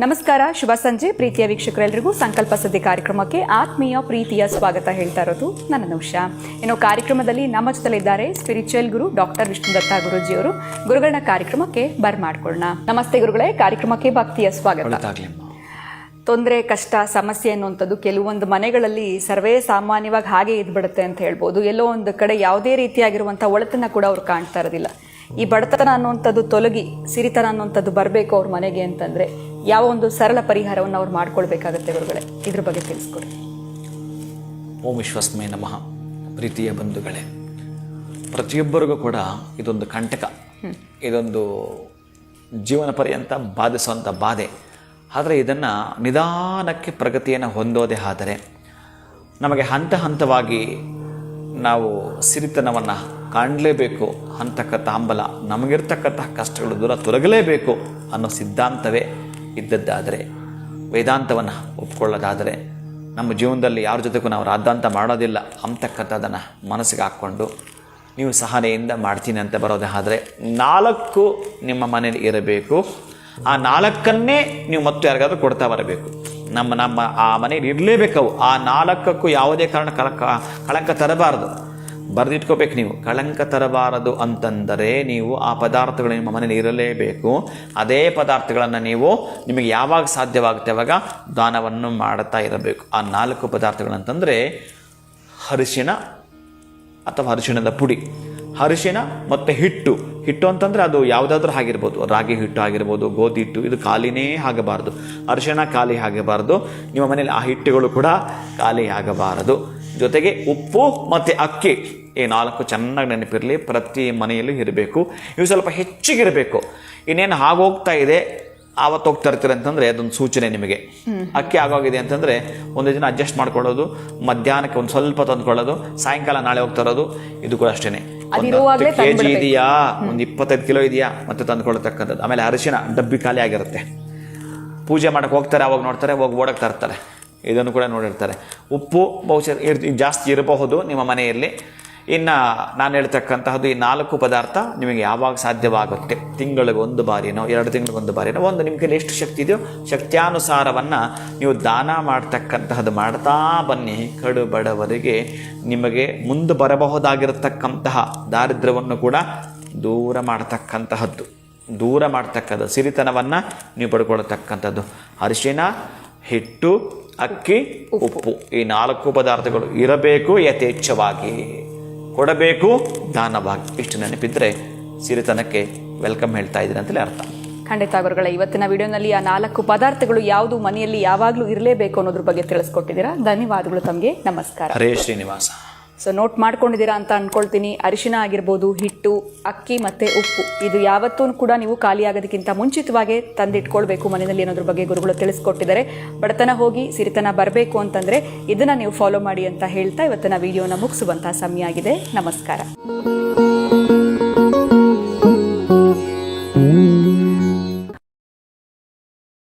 ನಮಸ್ಕಾರ, ಶುಭ ಸಂಜೆ. ಪ್ರೀತಿಯ ವೀಕ್ಷಕರೆಲ್ಲರಿಗೂ ಸಂಕಲ್ಪ ಸುದ್ದಿ ಕಾರ್ಯಕ್ರಮಕ್ಕೆ ಆತ್ಮೀಯ ಪ್ರೀತಿಯ ಸ್ವಾಗತ ಹೇಳ್ತಾ ಇರೋದು ನನ್ನ ನೌಷಾ ಇನ್ನು ಕಾರ್ಯಕ್ರಮದಲ್ಲಿ ನಮ್ಮ ಜೊತೆಲಿದ್ದಾರೆ spiritual guru doctor Vishnu Datta Guruji ಗುರುಜಿಯವರು. ಗುರುಗಳನ್ನ ಕಾರ್ಯಕ್ರಮಕ್ಕೆ ಬರ್ಮಾಡ್ಕೊಳ್ಳೋಣ ನಮಸ್ತೆ ಗುರುಗಳೇ, ಕಾರ್ಯಕ್ರಮಕ್ಕೆ ಭಕ್ತಿಯ ಸ್ವಾಗತ. ತೊಂದರೆ ಕಷ್ಟ ಸಮಸ್ಯೆ ಅನ್ನುವಂಥದ್ದು ಕೆಲವೊಂದು ಮನೆಗಳಲ್ಲಿ ಸರ್ವೇ ಸಾಮಾನ್ಯವಾಗಿ ಹಾಗೆ ಇದ್ಬಿಡುತ್ತೆ ಅಂತ ಹೇಳ್ಬೋದು. ಎಲ್ಲೋ ಒಂದು ಕಡೆ ಯಾವುದೇ ರೀತಿಯಾಗಿರುವಂಥ ಒಳತನ ಕೂಡ ಅವ್ರು ಕಾಣ್ತಾ ಇರೋದಿಲ್ಲ. ಈ ಬಡತನ ಅನ್ನುವಂಥದ್ದು ತೊಲಗಿ ಸಿರಿತನ ಅನ್ನುವಂಥದ್ದು ಬರಬೇಕು ಅವ್ರ ಮನೆಗೆ ಅಂತಂದರೆ ಯಾವ ಒಂದು ಸರಳ ಪರಿಹಾರವನ್ನು ಅವ್ರು ಮಾಡ್ಕೊಳ್ಬೇಕಾಗತ್ತೆ ಗುರುಗಳೇ? ಇದ್ರ ಬಗ್ಗೆ ತಿಳಿಸ್ಕೊಡಿ. ಓಂ ವಿಶ್ವಸ್ಮೇ ನಮಃ. ಪ್ರೀತಿಯ ಬಂಧುಗಳೇ ಪ್ರತಿಯೊಬ್ಬರಿಗೂ ಕೂಡ ಇದೊಂದು ಕಂಟಕ. ಇದೊಂದು ಜೀವನ ಪರ್ಯಂತ ಬಾಧಿಸುವಂಥ ಬಾಧೆ. ಆದರೆ ಇದನ್ನು ನಿಧಾನಕ್ಕೆ ಪ್ರಗತಿಯನ್ನು ಹೊಂದೋದೇ ಆದರೆ ನಮಗೆ ಹಂತ ಹಂತವಾಗಿ ನಾವು ಸಿರಿತನವನ್ನು ಕಾಣಲೇಬೇಕು ಅಂತಕ್ಕಂಥ ಹಂಬಲ ನಮಗಿರ್ತಕ್ಕಂತಹ ಕಷ್ಟಗಳು ದೂರ ತೊಲಗಲೇಬೇಕು ಅನ್ನೋ ಸಿದ್ಧಾಂತವೇ ಇದ್ದದ್ದಾದರೆ, ವೇದಾಂತವನ್ನು ಒಪ್ಕೊಳ್ಳೋದಾದರೆ ನಮ್ಮ ಜೀವನದಲ್ಲಿ ಯಾರ ಜೊತೆಗೂ ನಾವು ರಾದ್ದಾಂತ ಮಾಡೋದಿಲ್ಲ, ಅಂತಕ್ಕಂಥದ್ದನ್ನು ಮನಸ್ಸಿಗೆ ಹಾಕ್ಕೊಂಡು ನೀವು ಸಹನೆಯಿಂದ ಮಾಡ್ತೀನಿ ಅಂತ ಬರೋದೇ ಆದರೆ ನಾಲ್ಕು ನಿಮ್ಮ ಮನೇಲಿ ಇರಬೇಕು. ಆ ನಾಲ್ಕನ್ನೇ ನೀವು ಮತ್ತೆ ಯಾರಿಗಾದ್ರೂ ಕೊಡ್ತಾ ಬರಬೇಕು. ನಮ್ಮ ನಮ್ಮ ಆ ಮನೆಯಲ್ಲಿ ಇರಲೇಬೇಕವು. ಆ ನಾಲ್ಕಕ್ಕೂ ಯಾವುದೇ ಕಾರಣ ಕಳಕ ಕಳಂಕ ತರಬಾರದು. ಬರೆದಿಟ್ಕೋಬೇಕು ನೀವು. ಕಳಂಕ ತರಬಾರದು ಅಂತಂದರೆ ನೀವು ಆ ಪದಾರ್ಥಗಳು ನಿಮ್ಮ ಮನೇಲಿ ಇರಲೇಬೇಕು. ಅದೇ ಪದಾರ್ಥಗಳನ್ನು ನೀವು ನಿಮಗೆ ಯಾವಾಗ ಸಾಧ್ಯವಾಗುತ್ತೆ ಅವಾಗ ದಾನವನ್ನು ಮಾಡುತ್ತಾ ಇರಬೇಕು. ಆ ನಾಲ್ಕು ಪದಾರ್ಥಗಳಂತಂದರೆ ಅರಿಶಿಣ ಅಥವಾ ಅರಿಶಿಣದ ಪುಡಿ. ಅರಿಶಿಣ ಮತ್ತು ಹಿಟ್ಟು. ಹಿಟ್ಟು ಅಂತಂದರೆ ಅದು ಯಾವುದಾದ್ರೂ ಆಗಿರ್ಬೋದು ರಾಗಿ ಹಿಟ್ಟು ಆಗಿರ್ಬೋದು, ಗೋಧಿ ಹಿಟ್ಟು, ಇದು ಖಾಲಿನೇ ಆಗಬಾರ್ದು. ಅರಿಶಿಣ ಖಾಲಿ ಆಗಬಾರ್ದು. ನಿಮ್ಮ ಮನೇಲಿ ಆ ಹಿಟ್ಟುಗಳು ಕೂಡ ಖಾಲಿ ಆಗಬಾರದು. ಜೊತೆಗೆ ಉಪ್ಪು ಮತ್ತು ಅಕ್ಕಿ, ಈ ನಾಲ್ಕು ಚೆನ್ನಾಗಿ ನೆನಪಿರಲಿ. ಪ್ರತಿ ಮನೆಯಲ್ಲೂ ಇರಬೇಕು. ಇವು ಸ್ವಲ್ಪ ಹೆಚ್ಚಿಗಿರಬೇಕು. ಇನ್ನೇನು ಆಗೋಗ್ತಾ ಇದೆ, ಆವತ್ತು ಹೋಗ್ತಾ ಇರ್ತೀರ ಅಂತಂದರೆ ಅದೊಂದು ಸೂಚನೆ ನಿಮಗೆ. ಅಕ್ಕಿ ಆಗೋಗಿದೆ ಅಂತಂದರೆ ಒಂದು ದಿನ ಅಡ್ಜಸ್ಟ್ ಮಾಡ್ಕೊಳ್ಳೋದು, ಮಧ್ಯಾಹ್ನಕ್ಕೆ ಒಂದು ಸ್ವಲ್ಪ ತಂದುಕೊಳ್ಳೋದು, ಸಾಯಂಕಾಲ ನಾಳೆ ಹೋಗ್ತಾ ಇರೋದು, ಇದು ಕೂಡ ಅಷ್ಟೇನೆ. ಅದಿರುವಾಗ್ಲೇ ಕೆ ಜಿ ಇದೆಯಾ? ಒಂದು ಇಪ್ಪತ್ತೈದು ಕಿಲೋ ಇದೆಯಾ? ಮತ್ತೆ ತಂದುಕೊಳ್ತಕ್ಕಂಥದ್ದು. ಆಮೇಲೆ ಅರಿಶಿನ ಡಬ್ಬಿ ಖಾಲಿ ಆಗಿರುತ್ತೆ. ಪೂಜೆ ಮಾಡಕ್ಕೆ ಹೋಗ್ತಾರೆ ಅವಾಗ ನೋಡ್ತಾರೆ ಹೋಗಿ ಓಡಕ್ಕೆ ತರ್ತಾರೆ ಇದನ್ನು ಕೂಡ ನೋಡಿರ್ತಾರೆ. ಉಪ್ಪು ಬಹುಶಃ ಇರ್ ಜಾಸ್ತಿ ಇರಬಹುದು ನಿಮ್ಮ ಮನೆಯಲ್ಲಿ. ಇನ್ನು ನಾನು ಹೇಳ್ತಕ್ಕಂತಹದ್ದು ಈ ನಾಲ್ಕು ಪದಾರ್ಥ ನಿಮಗೆ ಯಾವಾಗ ಸಾಧ್ಯವಾಗುತ್ತೆ? ತಿಂಗಳಿಗೆ ಒಂದು ಬಾರಿನೋ, ಎರಡು ತಿಂಗಳಿಗೆ ಒಂದು ಬಾರಿನೋ, ಒಂದು ನಿಮಗೆ ಎಷ್ಟು ಶಕ್ತಿ ಇದೆಯೋ, ಶಕ್ತ್ಯಾನುಸಾರವನ್ನು ನೀವು ದಾನ ಮಾಡ್ತಕ್ಕಂತಹದ್ದು ಮಾಡ್ತಾ ಬನ್ನಿ. ಕಡು ಬಡವರಿಗೆ ನಿಮಗೆ ಮುಂದೆ ಬರಬಹುದಾಗಿರತಕ್ಕಂತಹ ದಾರಿದ್ರ್ಯವನ್ನು ಕೂಡ ದೂರ ಮಾಡತಕ್ಕಂತಹದ್ದು. ದೂರ ಮಾಡ್ತಕ್ಕಂಥ ಸಿರಿತನವನ್ನು ನೀವು ಪಡ್ಕೊಳ್ತಕ್ಕಂಥದ್ದು ಅರಿಶಿನ, ಹಿಟ್ಟು, ಅಕ್ಕಿ, ಉಪ್ಪು. ಈ ನಾಲ್ಕು ಪದಾರ್ಥಗಳು ಇರಬೇಕು ಯಥೇಚ್ಛವಾಗಿ. ಕೊಡಬೇಕು. ದಾನವಾಗಿ ಇಷ್ಟು ನೆನಪಿದ್ರೆ ಸಿರಿತನಕ್ಕೆ ವೆಲ್ಕಮ್ ಹೇಳ್ತಾ ಇದ್ದೀನಿ ಅಂತಲೇ ಅರ್ಥ. ಖಂಡಿತ ಗುರುಗಳೇ ಇವತ್ತಿನ ವಿಡಿಯೋನಲ್ಲಿ ಆ ನಾಲ್ಕು ಪದಾರ್ಥಗಳು ಯಾವುದು ಮನೆಯಲ್ಲಿ ಯಾವಾಗಲೂ ಇರಲೇಬೇಕು ಅನ್ನೋದ್ರ ಬಗ್ಗೆ ತಿಳಿಸ್ಕೊಟ್ಟಿದ್ದೀರಾ? ಧನ್ಯವಾದಗಳು ತಮಗೆ. ನಮಸ್ಕಾರ. ಹರೇ ಶ್ರೀನಿವಾಸ. ಸೊ ನೋಟ್ ಮಾಡ್ಕೊಂಡಿದ್ದೀರಾ ಅಂತ ಅಂದ್ಕೊಳ್ತೀನಿ ಅರಿಶಿನ ಆಗಿರ್ಬೋದು, ಹಿಟ್ಟು, ಅಕ್ಕಿ ಮತ್ತೆ ಉಪ್ಪು. ಇದು ಯಾವತ್ತೂ ಕೂಡ ನೀವು ಖಾಲಿ ಆಗೋದಕ್ಕಿಂತ ಮುಂಚಿತವಾಗಿ ತಂದಿಟ್ಕೊಳ್ಬೇಕು. ಮನೆಯಲ್ಲಿ ಅನ್ನೋದ್ರ ಬಗ್ಗೆ ಗುರುಗಳು ತಿಳಿಸ್ಕೊಟ್ಟಿದ್ದಾರೆ. ಬಡತನ ಹೋಗಿ ಸಿರಿತನ ಬರಬೇಕು ಅಂತಂದರೆ ಇದನ್ನ ನೀವು ಫಾಲೋ ಮಾಡಿ ಅಂತ ಹೇಳ್ತಾ ಇವತ್ತಿನ ವಿಡಿಯೋನ ಮುಗಿಸುವಂಥ ಸಮಯ ಆಗಿದೆ. ನಮಸ್ಕಾರ.